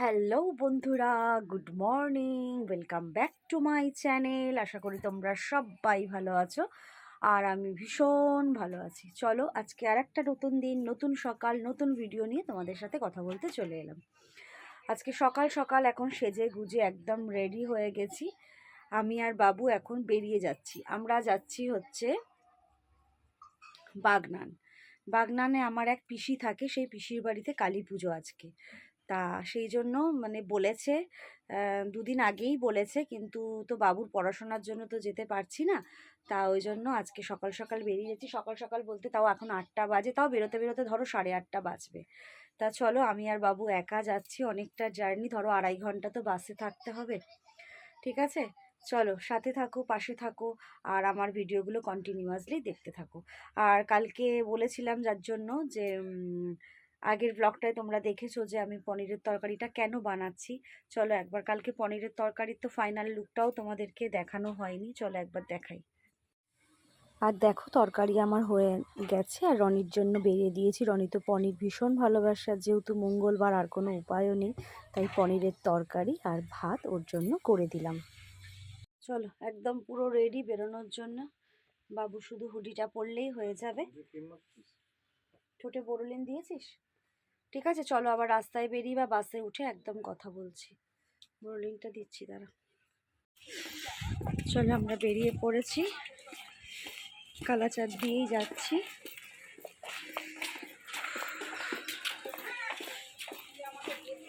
Hello বন্ধুরা, good morning, welcome back to my channel. আশা করি তোমরা সবাই ভালো আছো আর আমি ভীষণ ভালো আছি। চলো আজকে আর একটা নতুন দিন, নতুন সকাল, নতুন ভিডিও নিয়ে তোমাদের সাথে কথা বলতে চলে এলাম। আজকে সকাল সকাল এখন সেজে গুজে একদম রেডি হয়ে গেছি। আমি আর বাবু এখন বেরিয়ে যাচ্ছি। আমরা যাচ্ছি হচ্ছে বাগনান। বাগনানে আমার এক পিসি থাকে, সেই পিসির বাড়িতে কালী পুজো আজকে। তা সেই জন্য মানে বলেছে দুদিন আগেই বলেছে, কিন্তু তো বাবুর পড়াশোনার জন্য তো যেতে পারছি না। তা ওই জন্য আজকে সকাল সকাল বেরিয়ে যাচ্ছি। সকাল সকাল বলতে তাও এখন আটটা বাজে, তাও বেরোতে বেরোতে ধরো সাড়ে আটটা বাজবে। তা চলো আমি আর বাবু একা যাচ্ছি, অনেকটা জার্নি, ধরো আড়াই ঘণ্টা তো বাসে থাকতে হবে। ঠিক আছে? চলো সাথে থাকো, পাশে থাকো, আর আমার ভিডিওগুলো কন্টিনিউয়াসলি দেখতে থাকো। আর কালকে বলেছিলাম যার জন্য যে আগের ব্লগটায় তোমরা দেখেছ যে আমি পনিরের তরকারিটা কেন বানাচ্ছি। চলো একবার, কালকে পনিরের তরকারির তো ফাইনাল লুকটাও তোমাদেরকে দেখানো হয়নি। চলো একবার দেখাই। আর দেখো তরকারি আমার হয়ে গেছে আর রনির জন্য বেরিয়ে দিয়েছি। রনি তো পনির ভীষণ ভালোবাসে যেহেতু মঙ্গলবার আর কোনো উপায়ও নেই, তাই পনিরের তরকারি আর ভাত ওর জন্য করে দিলাম। চলো একদম পুরো রেডি বেরোনোর জন্য। বাবু শুধু হুডিটা পরলেই হয়ে যাবে। ঠোঁটে বোরোলিন দিয়েছিস? ঠিক আছে চলো আবার রাস্তায় বেরিয়ে বা বাসে উঠে একদম কথা বলছি। বোরোলিনটা দিচ্ছি দাঁড়া। চলো আমরা বেরিয়ে পড়েছি। কালাচাঁদ দিয়েই যাচ্ছি।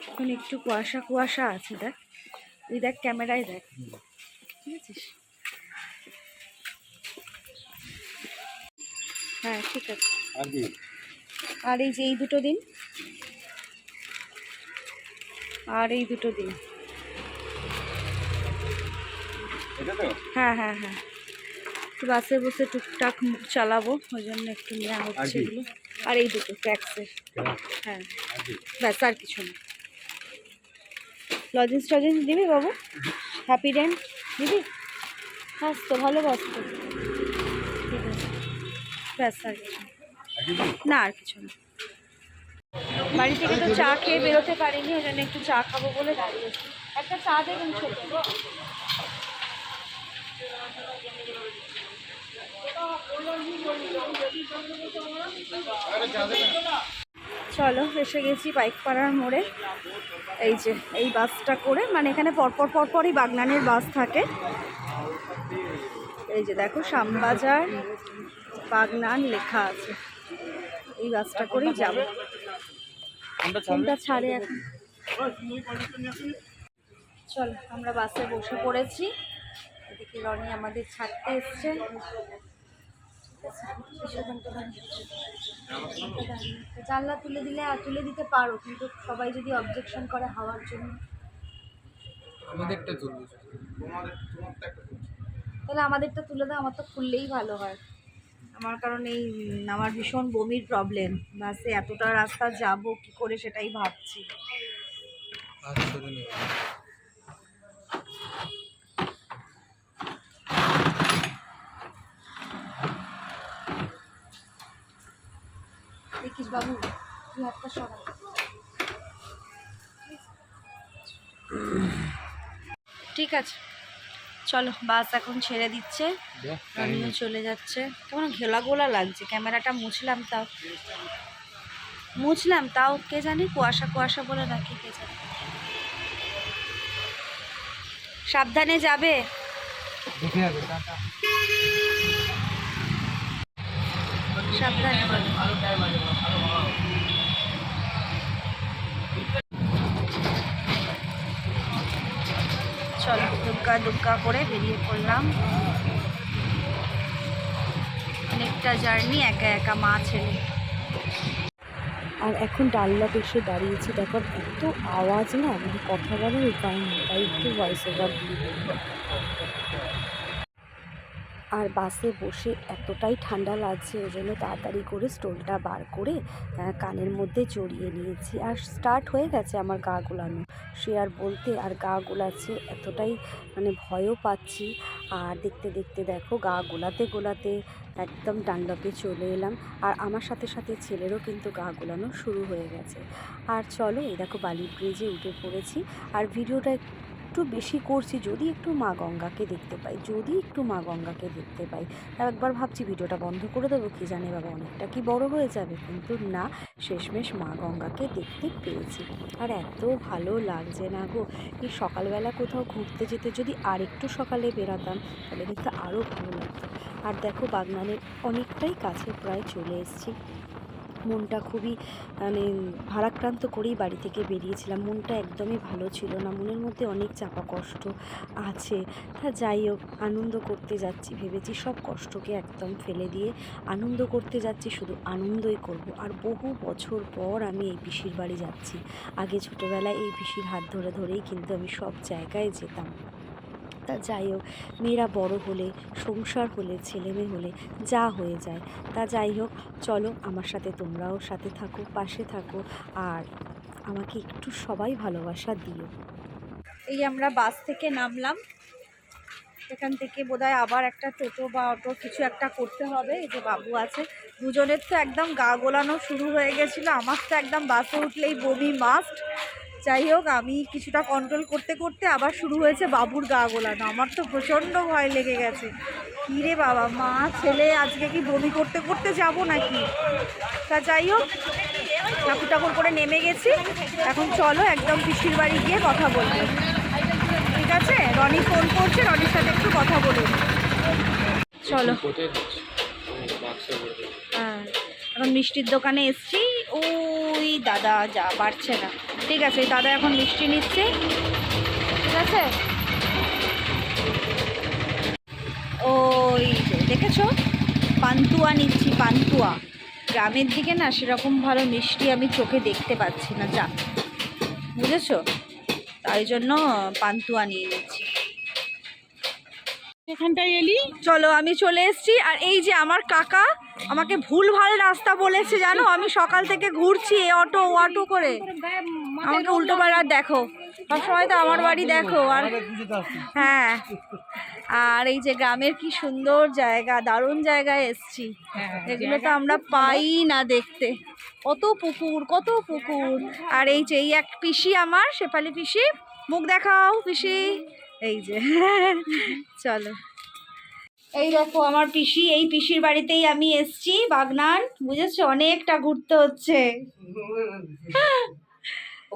এখন একটু কুয়াশা কুয়াশা আছে দেখ। তুই দেখ ক্যামেরায় দেখ। ঠিক আছিস? হ্যাঁ ঠিক আছে। আর এই যে এই দুটো দিন আর এই দুটো দিন। হ্যাঁ হ্যাঁ হ্যাঁ। একটু বাসে বসে টুকটাক চালাবো ওই জন্য একটু নেওয়া হচ্ছে এগুলো। আর এই দুটো ট্যাক্সের। হ্যাঁ। ব্যাস আর কিছু না। লজেন্স টজেন্স দিবি বাবু? হ্যাপি ডেন্ট দিবি? হ্যাঁ তো ভালো বাস তো। ঠিক আছে। ব্যাস আর কিছু না। না আর কিছু না। বাড়ি থেকে তো চা খেয়ে বেরোতে পারিনি, ওই জন্য একটু চা খাব বলে দাঁড়িয়েছি। একটা চা দেবেন ছোট চলো, এসে গেছি বাইকপাড়ার মোড়ে। এই যে, এই বাসটা করে মানে এখানে পরপর পরপরই বাগনানের বাস থাকে। এই যে দেখো, শ্যামবাজার বাগনান লেখা আছে। এই বাসটা করেই যাব। কোনটা ছাড়ে এখন। চল আমরা বাসে বসে পড়েছি। এদিকে রনি আমাদের ছাড়তে এসছে। জানলা তুলে দিলে তুলে দিতে পারো কিন্তু সবাই যদি অবজেকশন করে হাওয়ার জন্য। আমাদেরটা তুলবো। তাহলে আমাদেরটা তুলে দাও আমার তো খুললেই ভালো হয়। আমার কারণ এই আমার ভীষণ বমির প্রবলেম বাসে এতটা রাস্তা যাব, কি করে সেটাই ভাবছি। দেখিস বাবু তুই হাতটা সরা ঠিক আছে। চলো বাস এখন ছেড়ে দিচ্ছে। আমিও চলে যাচ্ছে। কেমন ঘোলা গোলা লাগছে ক্যামেরাটা মুছলাম তাও। মুছলাম তাও কে জানি কুয়াশা কুয়াশা বলে নাকি কে জানি। সাবধানে যাবে। সাবধানে চলো দুগ্গা দুগ্গা করে বেরিয়ে পড়লাম অনেকটা জার্নি একা একা মা ছেলে আর এখন ডাল্লা এসে দাঁড়িয়েছি, দেখো এত আওয়াজ না মানে কথা বলার উপায় নেই, তাই একটু ভয়েস ওভার দিয়ে। আর বাসে বসে এতটাই ঠান্ডা লাগছে, ওই জন্য তাড়াতাড়ি করে স্টোলটা বার করে কানের মধ্যে জড়িয়ে নিয়েছি। আর স্টার্ট হয়ে গেছে আমার গা গোলানো। সে আর বলতে আর গা গোলাচ্ছে, এতটাই মানে ভয়ও পাচ্ছি। আর দেখতে দেখতে দেখো, গা গোলাতে গোলাতে একদম ডান্ডপে চলে এলাম। আর আমার সাথে সাথে ছেলেরও কিন্তু গা গোলানো শুরু হয়ে গেছে। আর চলো এই দেখো বালি ব্রিজে উঠে পড়েছি। আর ভিডিওটা একটু বেশি করছি, যদি একটু মা গঙ্গাকে দেখতে পাই, যদি একটু মা গঙ্গাকে দেখতে পাই একবার ভাবছি ভিডিওটা বন্ধ করে দেবো, কি জানে বাবা অনেকটা কি বড় হয়ে যাবে, কিন্তু না, শেষমেশ মা গঙ্গাকে দেখতে পেয়েছি। আর এত ভালো লাগছে না গো এই সকালবেলা কোথাও ঘুরতে যেতে যদি আরেকটু সকালে বেরাতাম, তাহলে কিন্তু আরও ভালো লাগতো। আর দেখো, বাগনানের অনেকটাই কাছে প্রায় চলে এসেছি। মনটা খুবই মানে ভারাক্রান্ত করেই বাড়ি থেকে বেরিয়েছিলাম। মনটা একদমই ভালো ছিল না। মনের মধ্যে অনেক চাপা কষ্ট আছে। তা যাই হোক, আনন্দ করতে যাচ্ছি ভেবেছি। সব কষ্টকে একদম ফেলে দিয়ে আনন্দ করতে যাচ্ছি, শুধু আনন্দই করব। আর বহু বছর পর আমি এই পিসির বাড়ি যাচ্ছি। আগে ছোটোবেলায় এই পিসির হাত ধরে ধরেই কিন্তু আমি সব জায়গায় যেতাম। তা যাই হোক মেয়েরা বড় হলে, সংসার হলে ছেলে মেয়ে হলে, যা হয়ে যায়, তা যাই হোক, চলো আমার সাথে তোমরাও সাথে থাকো, পাশে থাকো, আর আমাকে একটু সবাই ভালোবাসা দিও। এই আমরা বাস থেকে নামলাম। এখান থেকে বোধহয় আবার একটা টোটো বা অটো কিছু একটা করতে হবে। এই যে বাবু আছে। দুজনের তো একদম গা গোলানো শুরু হয়ে গেছিল। আমার তো একদম বাসে উঠলেই বমি মাস্ট। যাই হোক, আমি কিছুটা কন্ট্রোল করতে করতে আবার শুরু হয়েছে বাবুর গা গোলানো। আমার তো প্রচণ্ড ভয় লেগে গেছে। কী রে বাবা, মা, ছেলে, আজকে কি বমি করতে করতে যাব নাকি? তা যাই হোক ঠাকুর ঠাকুর করে নেমে গেছি। এখন চলো একদম পিসির বাড়ি গিয়ে কথা বলব। ঠিক আছে? রনি ফোন করছে, রনির সাথে একটু কথা বলুন চলো। হ্যাঁ এখন মিষ্টির দোকানে এসছি। ওই দাদা যা, পারছে না। ঠিক আছে দাদা এখন মিষ্টি নিচ্ছে। ঠিক আছে? ওই দেখেছ? পান্তুয়া নিচ্ছি পান্তুয়া। গ্রামের দিকে না সেরকম ভালো মিষ্টি আমি চোখে দেখতে পাচ্ছি না যা। বুঝেছ? তাই জন্য পান্তুয়া নিয়ে নিচ্ছি। এখানটায় এলি? চলো আমি চলে এসছি আর এই যে আমার কাকা আমাকে ভুল ভালো রাস্তা বলেছে, জানো? আমি সকাল থেকে ঘুরছি অটো অটো করে। আমাকে উল্টো পাড়া দেখো। সবসময় তো আমার বাড়ি দেখো, আর হ্যাঁ। আর এই যে গ্রামের কি সুন্দর জায়গা, দারুণ জায়গায় এসছি। এগুলো তো আমরা পাই না দেখতে। কত পুকুর কত পুকুর। আর এই যে এই এক পিসি আমার, শেফালি পিসি, মুখ দেখাও পিসি। এই যে, চলো। এই দেখো আমার পিসি এই পিসির বাড়িতেই আমি এসছি বাগনান বুঝেছ? অনেকটা ঘুরতে হচ্ছে।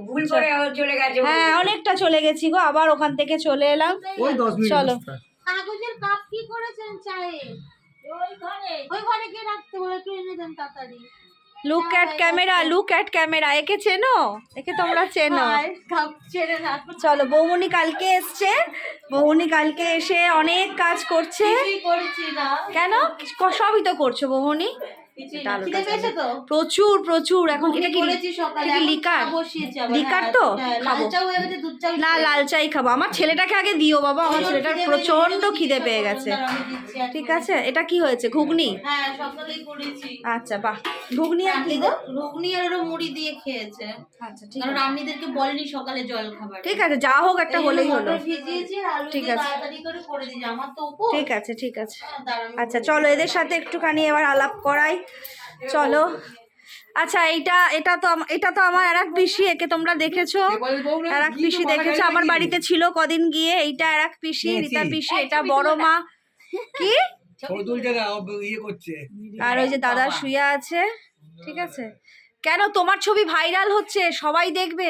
ভুল করে চলে। গেছে। হ্যাঁ অনেকটা চলে গেছি গো আবার ওখান থেকে চলে এলাম। ওই দশ মিনিট চলো। কাগজের কাপ কি করেছেন চায়ে? ওই ঘরে। ওই ঘরে গিয়ে রাখতে বলে একটু এনে দেন তাড়াতাড়ি। Look at camera look at camera একে চেনো? একে তোমরা চেনো। চলো বৌমনি কালকে এসছে। বৌমনি কালকে এসে অনেক কাজ করছে। কেন? সবই তো করছ বৌমনি এটা আলুটা খিদে প্রচুর প্রচুর। এখন এটা কি লিকার? লিকার হ্যাঁ, তো? হ্যাঁ, খাব। না লাল চাই খাব। আমার ছেলেটাকে আগে দিও বাবা আমার ছেলেটার খিদে প্রচণ্ড খিদে পেয়ে গেছে। ঠিক আছে এটা কি হয়েছে ঘুগনি? হ্যাঁ আচ্ছা বাহ। ঘুগনি আর কি ঘুগনি আর ওরা মুড়ি দিয়ে খেয়েছে। আচ্ছা ঠিক কারণ রামনিদেরকে বলেনি সকালে জল খাবার। ঠিক আছে যা হোক একটা হলেই হলো। ঠিক আছে। ঠিক আছে ঠিক আছে। আচ্ছা চলো এদের সাথে একটুখানি এবার আলাপ করাই। চলো। আচ্ছা এইটা এটা তো এটা তো আমার আর এক পিসি একে তোমরা দেখেছ। আর এক পিসি দেখেছ আমার বাড়িতে ছিল কদিন গিয়ে এইটা আর এক পিসি কে, রীতা পিসি এটা বড় মা। কি? ইয়ে করছে। আর ওই যে দাদা শুয়ে আছে ঠিক আছে? কেন তোমার ছবি ভাইরাল হচ্ছে? সবাই দেখবে।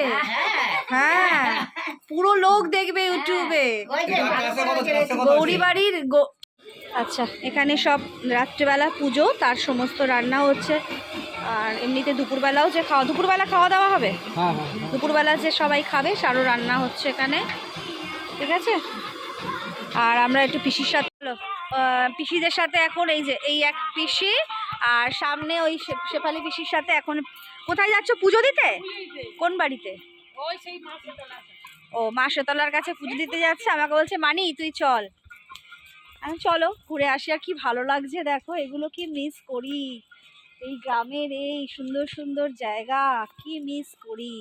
হ্যাঁ পুরো লোক দেখবে ইউটিউবে। কাছে কথা গৌরী বাড়ির গো- আচ্ছা। এখানে সব রাত্রিবেলা পুজো তার সমস্ত রান্না হচ্ছে। আর এমনিতে দুপুরবেলাও যে খাওয়া দুপুরবেলা খাওয়া দাওয়া হবে? হ্যাঁ হ্যাঁ দুপুরবেলা যে সবাই খাবে সারও রান্না হচ্ছে এখানে। ঠিক আছে? আর আমরা একটু পিসির সাথে পিসিদের সাথে এখন এই যে এই এক পিসি আর সামনে ওই শেফালি পিসির সাথে এখন কোথায় যাচ্ছ পুজো দিতে? কোন বাড়িতে? ও মা শেতলার কাছে পুজো দিতে যাচ্ছে আমাকে বলছে মানি তুই চল। আমি চলো ঘুরে আসি আর কি ভালো লাগছে, দেখো এগুলো কি মিস করি। এই গ্রামের এই সুন্দর সুন্দর জায়গা, কি মিস করি।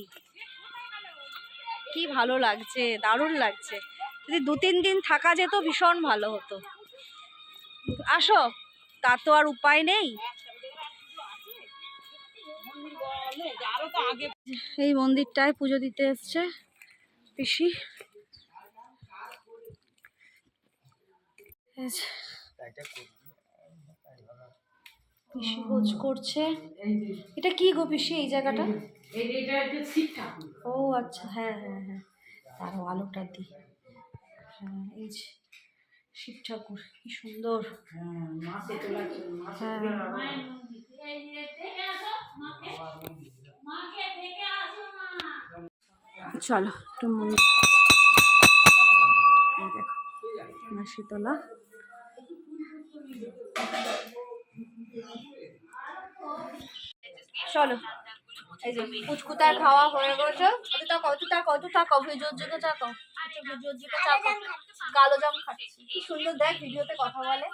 কি ভালো লাগছে, দারুণ লাগছে। যদি দু তিন দিন থাকা যেত ভীষণ ভালো হতো। আসো, তা তো আর উপায় নেই। এই মন্দিরটায় পুজো দিতে এসছে পিসি এই যে, পিসি খোঁজ করছে। এটা কি গো পিসি এই জায়গাটা? ও আচ্ছা হ্যাঁ হ্যাঁ হ্যাঁ। আরও আলোটা দি। হ্যাঁ এই যে শিব ঠাকুর কি সুন্দর। হ্যাঁ চলো একটু মন্দির। দেখো মা শীতলা। চলো। এই যে কুচকুতার খাওয়া হয়ে গেছে। কত টাকা কত টাকা কত টাকা ভিডিওর দিকে টাকা ভিডিওর দিকে টাকা কালো জাম খাচ্ছি। কি সুন্দর দেখ ভিডিওতে কথা বলে।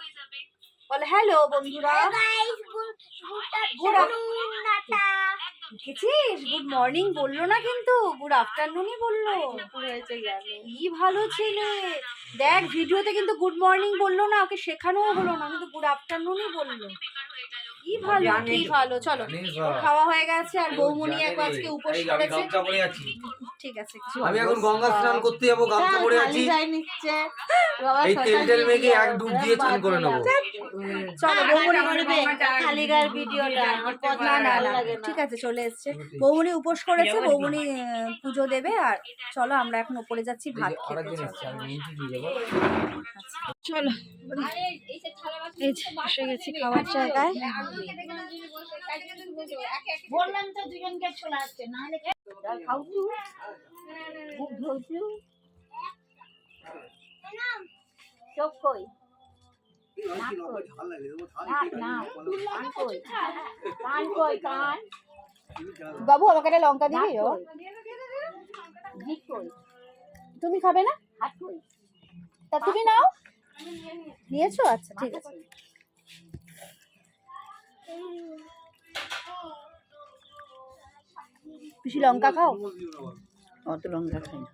বলে হ্যালো বন্ধুরা। গুড দেখেছিস? গুড মর্নিং বলল না কিন্তু। গুড আফটারনুনই বলল। কি ভালো ছেলে। দেখ ভিডিওতে কিন্তু গুড মর্নিং বলল না ওকে শেখানোও হলো না কিন্তু গুড আফটারনুনই বলল। কি ভালো কি ভালো? চলো খাওয়া হয়ে গেছে আর বৌমনি একবার আজকে উপোস করেছে। ঠিক আছে আমি এখন গঙ্গা স্নান করতে যাব গামছা পরে আছি। এই তেল টেল মেখে এক ডুব দিয়ে চান করে নেব। চলো বৌমনি খালিগার ভিডিওটা না। না না। ঠিক আছে চলে এসছে। বৌমনি উপোস করেছে বৌমনি পুজো দেবে আর চলো আমরা এখন উপরে যাচ্ছি ভাত খেতে চলো। এই যে এসে গেছি খাওয়ার জায়গায়। বললাম তো দুজনকে চলে আসছে নাহলে খাও খুব ধরছু চোখ কই বাবু আমাকে একটা লঙ্কা দিবি ও তুমি খাবে না তা তুমি নাও নিয়েছো আচ্ছা ঠিক আছে বেশি লঙ্কা খাও? অত লঙ্কা খাই না।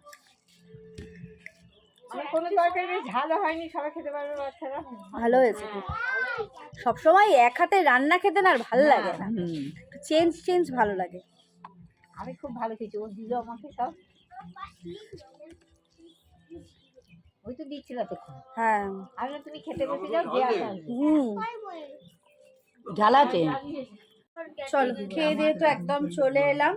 আমার কোনো তরকারি ঝালও হয়নি সবাই খেতে পারবে বাচ্চারা। ভালো হয়েছে। সবসময় এক হাতে রান্না খেতে না আর ভালো লাগে না। চেঞ্জ চেঞ্জ ভালো লাগে। আমি খুব ভালো খেয়েছি। ও দিল আমাকে সব ওই তো দিচ্ছিল তখন হ্যাঁ। আমি তুমি খেতে বসে যাও দেয়া হুম। ঝালাতে চলো খেয়ে দিয়ে তো একদম চলে এলাম।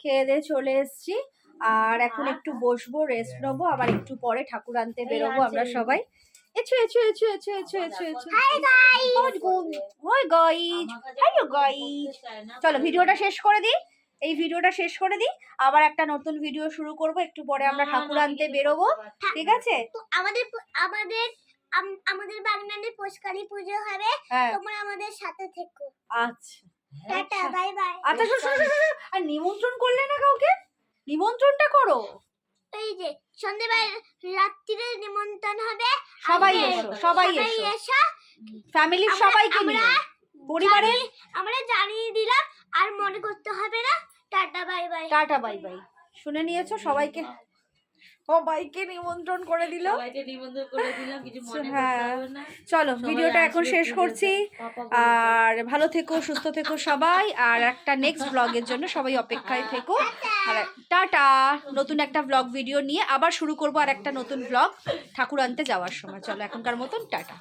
খেয়ে দিয়ে চলে এসেছি। আর এখন একটু বসবো রেস্ট নেব আবার একটু পরে ঠাকুর আনতে বেরোবো আমরা সবাই। এছো এছো এছো এছো এছো এছো এছো। Hi guys hi guys hello guys চলো ভিডিওটা শেষ করে দিই। এই ভিডিওটা শেষ করে দিই। আবার একটা নতুন ভিডিও শুরু করব একটু পরে আমরা ঠাকুর আনতে বেরোবো। ঠিক আছে? তো আমাদের আমাদের আম- আমাদের বাগনানে পুষ্কারি পুজো হবে। হ্যাঁ। তোমরা আমাদের সাথে থেকো। আচ্ছা। Tata bye bye. আচ্ছা শোনো শোনো শোনো, শোনো, আর নিমন্ত্রণ করলে না কাউকে? নিমন্ত্রণটা করো। এই যে সন্ধ্যেবেলা রাত্রিরে নিমন্ত্রণ হবে। সবাই এসো সবাই এসো। এসো। ফ্যামিলির সবাইকে নিয়ে পরিবারে আমরা জানিয়ে দিলাম আর মনে করতে হবে না। Tata bye bye. Tata bye bye. শুনে নিয়েছো সবাইকে? সবাইকে নিমন্ত্রণ করে দিল। সবাইকে নিমন্ত্রণ করে কিছু মনে হ্যাঁ। না। চলো ভিডিওটা এখন শেষ করছি। আর ভালো থেকো সুস্থ থেকো সবাই। আর একটা নেক্সট ব্লগের জন্য সবাই অপেক্ষায় থেকো। আর টাটা নতুন একটা ব্লগ ভিডিও নিয়ে আবার শুরু করব আর একটা নতুন ব্লগ ঠাকুর আনতে যাওয়ার সময়। চলো এখনকার মতন টাটা।